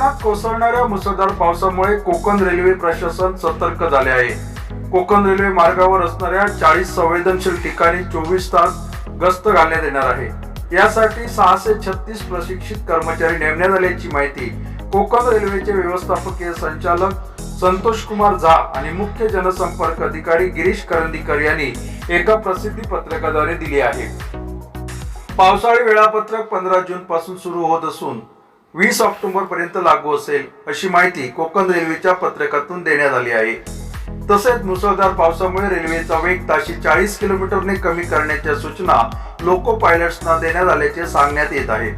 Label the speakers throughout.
Speaker 1: कोकणात कोसळणाऱ्या मुसळधार पावसामुळे कोकण रेल्वे प्रशासन सतर्क झाले आहे. कोकण रेल्वे मार्गावर असणाऱ्या चाळीस संवेदनशील ठिकाणी चोवीस तास गस्त घालण्यात येणार आहे. यासाठी सहाशे छत्तीस प्रशिक्षित कर्मचारी नेमण्यात आल्याची माहिती कोकण रेल्वेचे व्यवस्थापकीय संचालक संतोष कुमार झा आणि मुख्य जनसंपर्क अधिकारी गिरीश करंदीकर यांनी एका प्रसिद्धी पत्रकाद्वारे दिली आहे. पावसाळी वेळापत्रक पंधरा जून पासून सुरू होत असून वीस ऑक्टोबर पर्यंत लागू असेल अशी माहिती कोकण रेल्वेच्या पत्रकातून देण्यात आली आहे. तसेच मुसळधार पावसामुळे रेल्वेचा वेग ताशी चाळीस किलोमीटरने कमी करण्याच्या सूचना लोको पायलट्सना देण्यात आल्याचे सांगण्यात येत आहे.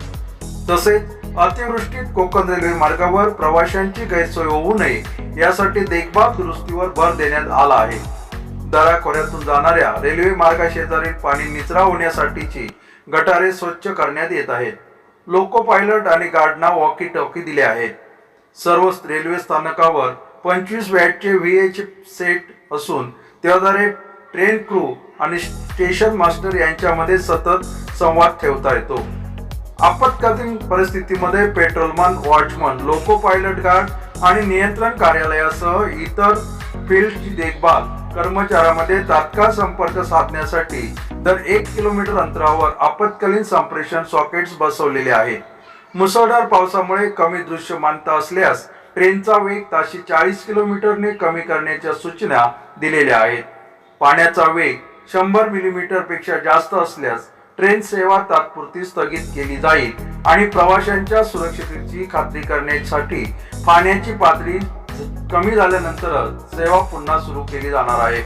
Speaker 1: तसेच अतिवृष्टीत कोकण रेल्वे मार्गावर प्रवाशांची गैरसोय होऊ नये यासाठी देखभाल दुरुस्तीवर भर देण्यात आला आहे. दराखोऱ्यातून जाणाऱ्या रेल्वे मार्गाशेजारील पाणी निचरा होण्यासाठीची गटारे स्वच्छ करण्यात येत आहेत. लोको पायलट आणि गार्डना वॉकी टॉकी दिले आहेत. सर्व रेल्वे स्थानकावर पंचवीस वॅटचे व्ही एच सेट असून त्याद्वारे ट्रेन क्रू आणि स्टेशन मास्टर यांच्यामध्ये सतत संवाद ठेवता येतो. आपत्कालीन परिस्थितीमध्ये patrolman watchman loco pilot guard आणि नियंत्रण कार्यालयासह इतर फील्डची देखभाल कर्मचाऱ्यामध्ये तात्काळ संपर्क साधण्यासाठी दर एक किलोमीटर अंतरावर आपत्कालीन संप्रेषण सॉकेट्स बसवलेले आहेत. मुसळधार पावसामुळे कमी दृश्यमानता असल्यास ट्रेनचा वेग ताशी चाळीस किलोमीटरने कमी करण्याच्या सूचना दिलेल्या आहेत. पाण्याचा वेग शंभर मिलीमीटरपेक्षा जास्त असल्यास ट्रेन सेवा तात्पुरती स्थगित केली जाईल आणि प्रवाशांच्या सुरक्षिततेची खात्री करण्यासाठी पाण्याची पातळी कमी झाल्यानंतर सेवा पुन्हा सुरू केली जाणार आहे.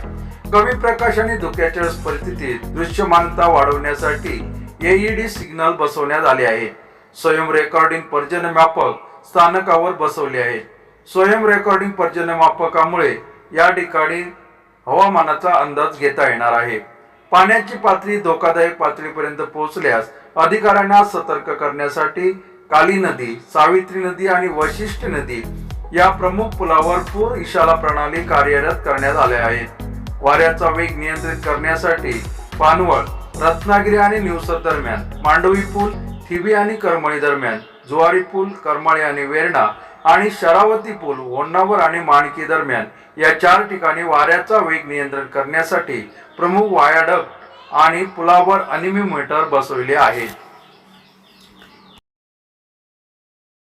Speaker 1: कमी प्रकाश आणि धुक्याच्या परिस्थितीत दृश्यमानता वाढवण्यासाठी एईडी सिग्नल बसवण्यात आले आहे. स्वयं रेकॉर्डिंग पर्जन्यमापक स्थानकावर बसवले आहे. स्वयं रेकॉर्डिंग पर्जन्यमापकामुळे या ठिकाणी हवामानाचा अंदाज घेता येणार आहे. पाण्याची पातळी धोकादायक पातळीपर्यंत पोहोचल्यास अधिकाऱ्यांना सतर्क करण्यासाठी काली नदी सावित्री नदी आणि वशिष्ठ नदी या प्रमुख पुलावर पूर इशारा प्रणाली कार्यरत करण्यात आल्या आहेत वाऱ्याचा वेग नियंत्रित करण्यासाठी पानवळ रत्नागिरी आणि निवसर दरम्यान मांडवी पूल थिबी आणि करमळी दरम्यान जुवारी पूल करमाळी आणि वेरणा आणि शरावती पूल होन्नावर आणि माणकी दरम्यान या चार ठिकाणी वाऱ्याचा वेग नियंत्रण करण्यासाठी प्रमुख वायाडक आणि पुलावर अनिमी मीटर बसविले आहेत.